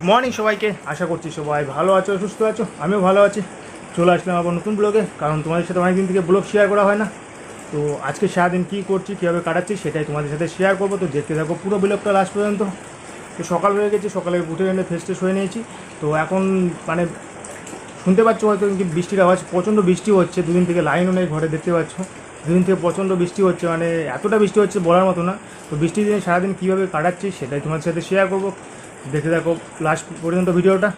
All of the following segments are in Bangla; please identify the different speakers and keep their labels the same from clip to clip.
Speaker 1: মর্নিং সবাইকে, আশা করছি সবাই ভালো আছো, সুস্থ আছো, আমিও ভালো আছি। চলে আসলাম আবার নতুন ব্লগে কারণ তোমাদের সাথে অনেকদিন থেকে ব্লগ শেয়ার করা হয় না। তো আজকে সারাদিন কী করছি, কীভাবে কাটাচ্ছি, সেটাই তোমাদের সাথে শেয়ার করব। তো দেখতে থাকো পুরো ব্লগটা লাস্ট পর্যন্ত। তো সকাল হয়ে গেছে সকালে উঠে এনে ফ্রেশ ট্রেশ হয়ে নিয়েছি। তো এখন মানে শুনতে পাচ্ছ হয়তো কি বৃষ্টির আওয়াজ, প্রচণ্ড বৃষ্টি হচ্ছে, দুদিন থেকে লাইনও নেই ঘরে, দেখতে পাচ্ছ। দুদিন থেকে প্রচণ্ড বৃষ্টি হচ্ছে মানে এতটা বৃষ্টি হচ্ছে বলার মতো না। তো বৃষ্টির দিনে সারাদিন কীভাবে কাটাচ্ছি, সেটাই তোমার সাথে শেয়ার করব। দেখে দেখো লাস্ট পর্যন্ত ভিডিওটা।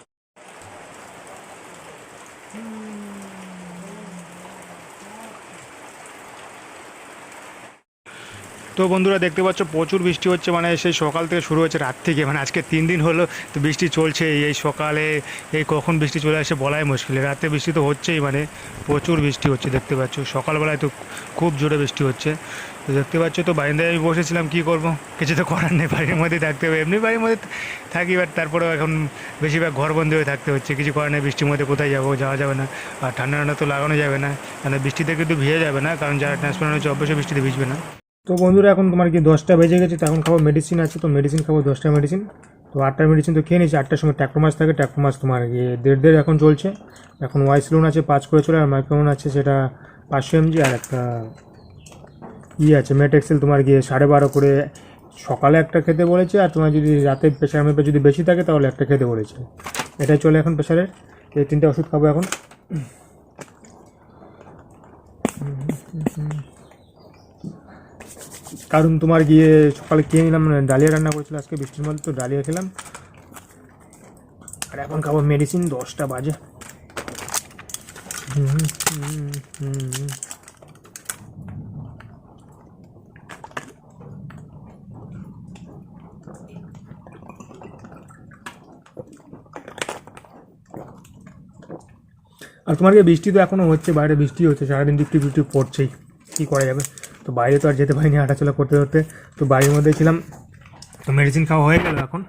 Speaker 1: তো বন্ধুরা দেখতে পাচ্ছ, প্রচুর বৃষ্টি হচ্ছে মানে সেই সকাল থেকে শুরু হচ্ছে রাত থেকে মানে আজকে তিন দিন হলো তো বৃষ্টি চলছে, এই সকালে, এই কখন বৃষ্টি চলে আসে বলাই মুশকিল রাতে বৃষ্টি তো হচ্ছেই মানে প্রচুর বৃষ্টি হচ্ছে দেখতে পাচ্ছ, সকালবেলায় তো খুব জোরে বৃষ্টি হচ্ছে, তো দেখতে পাচ্ছ তো বারিন্দায় আমি বসেছিলাম, কী করব, কিছু তো করার নেই, বাড়ির মধ্যেই থাকতে হবে, এমনি বাড়ির মধ্যে থাকি বাট তারপরেও এখন বেশিরভাগ ঘর ঘরবন্দি হয়ে থাকতে হচ্ছে, কিছু করার নেই, বৃষ্টির মধ্যে কোথায় যাব, যাওয়া যাবে না, আর ঠান্ডা ঠান্ডা তো লাগানো যাবে না কারণ বৃষ্টিতে কিন্তু ভিজে যাবে না, কারণ যারা ট্রান্সপ্লান্ট হচ্ছে অবশ্যই বৃষ্টিতে ভিজবে না। তো বন্ধুরা, এখন তোমার কি দশটা বেজে গেছে, তো এখন খাব মেডিসিন আছে, তো মেডিসিন খাব দশটা মেডিসিন তো আটটা মেডিসিন তো খেয়ে নিয়েছি, আটটার সময় ট্যাক্রোমাস থাকে ট্যাক্রোমাস তোমার ইয়ে দেড় দেড় এখন চলছে। এখন ওয়াইস লোন আছে, পাঁচ করে চলে, আর মাইক্রোন আছে, সেটা পাঁচশো এমজি আর একটা ইয়ে আছে মেট এক্সেল তোমার গিয়ে সাড়ে বারো করে। সকালে একটা খেতে বলেছে, আর তোমার যদি রাতে প্রেশার মেপে যদি বেশি থাকে, তাহলে একটা খেতে বলেছে। এটাই চলে এখন প্রেশারের এই তিনটে ওষুধ খাব এখন। কারণ তোমার গিয়ে সকালে খেয়ে নিলাম মানে ডালিয়া রান্না করেছিল আজকে বৃষ্টির মধ্যে, তো ডালিয়া খেলাম। আর এখন খাব মেডিসিন দশটা বাজে। আর তোমার কি বৃষ্টি তো এখনও হচ্ছে, বাইরে বৃষ্টি হচ্ছে, সারাদিন বৃষ্টি বৃষ্টি পড়ছেই। কী করা যাবে? তো বাইরে তো আর যেতে পারিনি হাঁটাচলা করতে করতে। তো বাড়ির মধ্যে ছিলাম। তো মেডিসিন খাওয়া হয়ে গেল এখন।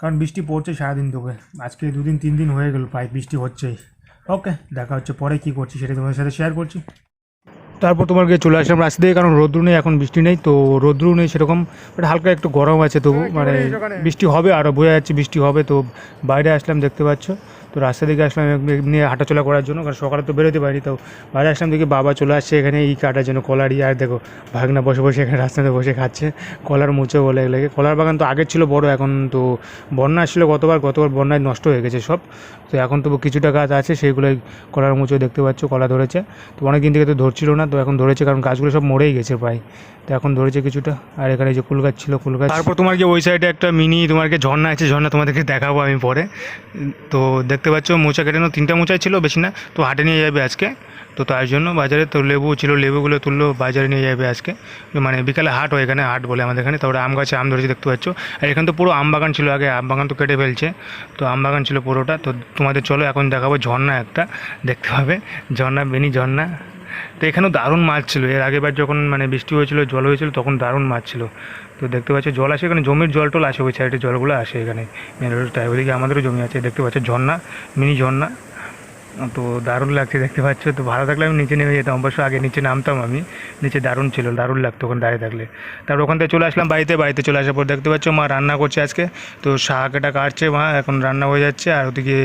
Speaker 1: কারণ বৃষ্টি পড়ছে সারাদিন তোকে আজকে দুদিন তিন দিন হয়ে গেল প্রায় বৃষ্টি হচ্ছেই। ওকে দেখা হচ্ছে পরে কী করছি সেটা তোমাদের সাথে শেয়ার করছি। তারপর তোমার গিয়ে চলে আসলাম রাস্তা দিয়ে কারণ রোদ্রু নেই এখন বৃষ্টি নেই। তো রোদ্রু নেই সেরকম বাট হালকা একটু গরম আছে তবু। মানে বৃষ্টি হবে আরও বোঝা যাচ্ছে বৃষ্টি হবে। তো বাইরে আসলাম দেখতে পাচ্ছ। তো রাস্তা দিকে আসলাম এমনি হাঁটাচলা করার জন্য, কারণ সকালে তো বেরোতে পারি তো বাইরে আসলাম, দেখি বাবা চলে আসছে এখানে ই কাটার জন্য, কলার ই আর দেখো ভাগনা বসে বসে এখানে রাস্তাতে বসে খাচ্ছে, কলার মুচো বলে এগুলোকে। কলার বাগান তো আগে ছিল বড়, এখন তো বন্যা আসছিল গতবার গতবার বন্যায় নষ্ট হয়ে গেছে সব, তো এখন তবু কিছুটা গাছ আছে, সেইগুলোই কলার মুচো দেখতে পাচ্ছ, কলা ধরেছে, তো অনেক দিন থেকে তো ধরছিল না, তো এখন ধরেছে, কারণ গাছগুলো সব মরেই গেছে প্রায়, তো এখন ধরেছে কিছুটা, আর এখানে যে কুল গাছ ছিল কুল গাছ তারপর তোমার কি ওই সাইডে একটা মিনি, তোমার কি ঝর্ণা আছে, ঝর্ণা তোমাদেরকে দেখাবো আমি পরে, তো দেখতে পাচ্ছ, মোচা কেটে নাও তিনটা মোচাই ছিল, বেশি না, তো হাটে নিয়ে যাবে আজকে। তো তার জন্য বাজারে তো লেবু ছিল, লেবুগুলো তুললো, বাজারে নিয়ে যাবে আজকে। মানে বিকালে হাট হয় এখানে, হাট বলে আমাদের এখানে, তারপরে আম গাছে আম ধরেছে, দেখতে পাচ্ছ। আর এখানে তো পুরো আম বাগান ছিল আগে, আম বাগান তো কেটে ফেলছে। তো আম বাগান ছিল পুরোটা, তো তোমাদের চলো, এখন দেখাবো ঝর্ণা একটা, দেখতে পাবে। ঝর্ণা, বেনি ঝর্ণা। তো এখানেও দারুণ মাছ ছিল। এর আগেবার যখন মানে বৃষ্টি হয়েছিল, জল হয়েছিল, তখন দারুণ মাছ ছিল। তো দেখতে পাচ্ছ, জল আসে এখানে, জমির জল টল আসে ওই সাইডে জলগুলো আসে এখানে। মেন রোডটায় ওইদিকে আমাদেরও জমি আছে, দেখতে পাচ্ছ, ঝর্ণা, মিনি ঝর্ণা। তো দারুণ লাগছে, দেখতে পাচ্ছ? তো ভালো থাকলে আমি নিচে নেমে যেতাম, অবশ্য আগে নিচে নামতাম আমি। নিচে দারুণ ছিল, দারুণ লাগতো ওখানে দাঁড়িয়ে থাকলে। তারপর ওখান থেকে চলে আসলাম বাড়িতে বাড়িতে চলে আসার পর দেখতে পাচ্ছ, মা রান্না করছে আজকে। তো শাক এটা কাটছে মা, এখন রান্না হয়ে যাচ্ছে। আর ওদিকে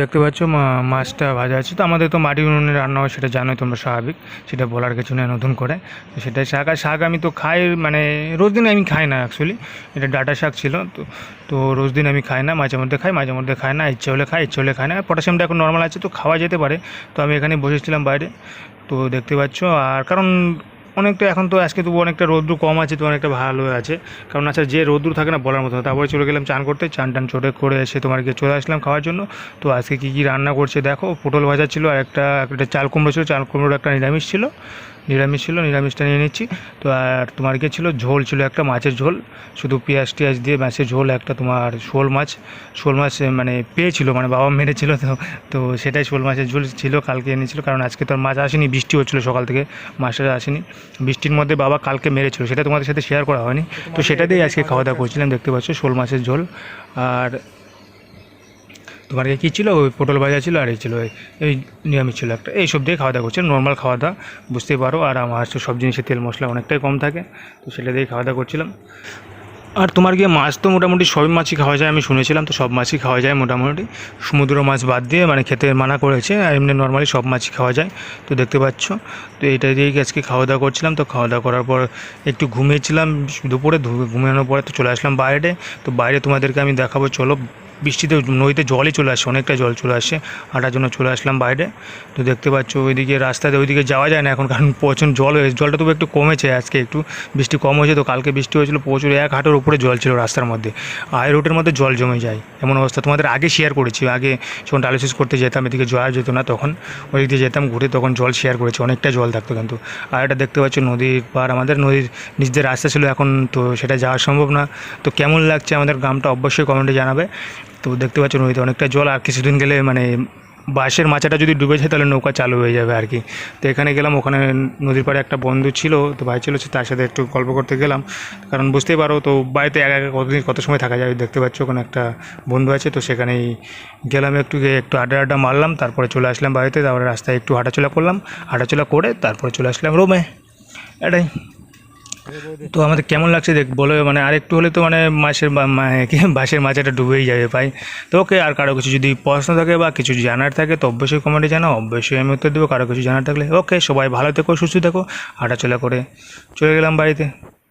Speaker 1: দেখতে পাচ্ছ, মা, মাছটা ভাজা আছে। তো আমাদের তো মাটি উনুনে রান্না হয়, সেটা জানোই তোমরা স্বাভাবিক। সেটা বলার কিছু নেই নতুন করে। তো সেটাই শাক। আর শাক আমি তো খাই মানে রোজ দিন আমি খাই না অ্যাকচুয়ালি এটা ডাটা শাক ছিল, তো তো রোজ দিন আমি খাই না, মাঝে মধ্যে খাই, মাঝে মধ্যে খাই না, ইচ্ছে হলে খাই, ইচ্ছে হলে খাই না। পটাশিয়ামটা এখন নর্মাল আছে, তো খাওয়া যেতে পারে। তো আমি এখানে বসেছিলাম বাইরে। তো দেখতে পাচ্ছ, আর কারণ অনেকটা এখন তো আজকে তবু অনেকটা রৌদ্র কম আছে তো অনেকটা ভালো আছে। কারণ আচ্ছা যে রৌদ্র থাকে না, বলার মতো তারপরে চলে গেলাম চান করতে, চান টান চোটে করে এসে তোমার গিয়ে চলে আসলাম খাওয়ার জন্য। তো আজকে কী কী রান্না করছে দেখো, পটল ভাজা ছিল আর একটা একটা চাল কুমড়ো ছিল। চাল কুমড়োর একটা নিরামিষ ছিল। নিরামিষ ছিল, নিরামিষটা নিয়ে নিচ্ছি। তো আর তোমার গিয়ে ছিল? ঝোল ছিল একটা, মাছের ঝোল। শুধু পেঁয়াজ টিয়াজ দিয়ে মাছের ঝোল, একটা তোমার শোল মাছ। শোল মাছ মানে পেয়েছিল মানে বাবা মেরেছিল, তো তো সেটাই শোল মাছের ঝোল ছিল, কালকে এনেছিল কারণ আজকে তো মাছ আসেনি, বৃষ্টি হচ্ছিল সকাল থেকে মাছটা আসেনি। বৃষ্টির মধ্যে বাবা কালকে মেরেছিল, সেটা তোমাদের সাথে শেয়ার করা হয়নি। তো সেটা দিয়েই আজকে খাওয়া দাওয়া করছিলাম, দেখতে পাচ্ছ, শোল মাছের ঝোল। আর তোমার কি ছিল? ওই পটল ভাজা ছিল আর এই ছিল, এই- নিরামিষ ছিল একটা। এইসব দিয়ে খাওয়া দাওয়া করছে নর্মাল খাওয়া দাওয়া, বুঝতেই পারো। আর আমার তো সব জিনিসে তেল মশলা অনেকটাই কম থাকে, তো সেটা দিয়ে খাওয়া দাওয়া করছিলাম। আর তোমার গিয়ে মাছ তো মোটামুটি সবই মাছই খাওয়া যায়, আমি শুনেছিলাম তো সব মাছই খাওয়া যায় মোটামুটি। সমুদ্র মাছ বাদ দিয়ে মানে খেতে মানা করেছে, আর এমনি নর্মালি সব মাছই খাওয়া যায়, তো দেখতে পাচ্ছ। তো এটা দিয়েই আজকে খাওয়া দাওয়া করছিলাম, তো খাওয়া দাওয়া করার পর একটু ঘুমিয়েছিলাম, দুপুরে ঘুমানোর পরে তো চলে আসলাম বাইরে। তো বাইরে তোমাদেরকে আমি দেখাবো, চলো বৃষ্টিতে নদীতে জলই চলে আসে, অনেকটা জল চলে আসে। হাঁটার জন্য চলে আসলাম বাইরে। তো দেখতে পাচ্ছ ওইদিকে রাস্তাতে ওইদিকে যাওয়া যায় না এখন, কারণ প্রচণ্ড জল হয়েছে জলটা তবু একটু কমেছে আজকে একটু। বৃষ্টি কম হয়েছে তো কালকে বৃষ্টি হয়েছিল, প্রচুর এক হাঁটের উপরে জল ছিল রাস্তার মধ্যে। আই রোডের মধ্যে জল জমে যায়, এমন অবস্থা। তোমাদের আগে শেয়ার করেছি, আগে যখন ডায়ালিসিস করতে যেতাম, এদিকে যাওয়া যেত না, তখন ওই দিকে যেতাম, ঘুরে তখন জল শেয়ার করেছি, অনেকটা জল থাকতো কিন্তু। আর এটা দেখতে পাচ্ছ নদীর পার আমাদের, নদীর নিচ দিয়ে রাস্তা ছিল এখন, তো সেটা যাওয়া সম্ভব না। তো কেমন লাগছে আমাদের গ্রামটা অবশ্যই কমেন্টে জানাবে। তো দেখতে পাচ্ছ নদীতে অনেকটা জল, আর কিছুদিন গেলে মানে বাঁশের মাচাটা যদি ডুবে যায় তাহলে নৌকা চালু হয়ে যাবে আর কি। তো এখানে গেলাম, ওখানে নদীর পাড়ে একটা বন্ধু ছিল, তো ভাই ছিল তার সাথে একটু গল্প করতে গেলাম। কারণ বুঝতেই পারো তো বাড়িতে এক একা কতদিন, কত সময় থাকা যায়? দেখতে পাচ্ছ ওখানে একটা বন্ধু আছে, তো সেখানেই গেলাম একটু গিয়ে, একটু আড্ডা আড্ডা মারলাম, তারপরে চলে আসলাম বাড়িতে। তারপরে রাস্তায় একটু হাঁটাচলা করলাম, হাঁটাচলা করে তারপরে চলে আসলাম রোমে। এটাই। তো আমাদের কেমন লাগছে দেখ, বলে মানে আর একটু হলে তো মানে মাছের বাসের মাছটা ডুবেই যাবে ভাই। তো ওকে, আর কারও কিছু যদি প্রশ্ন থাকে বা কিছু জানার থাকে, তো অবশ্যই কমেন্টে জানাও, অবশ্যই আমি উত্তর দেবো, কারও কিছু জানার থাকলে। ওকে, সবাই ভালো থেকো, সুস্থ থেকো, হাঁটাচলা করে। চলে গেলাম বাড়িতে।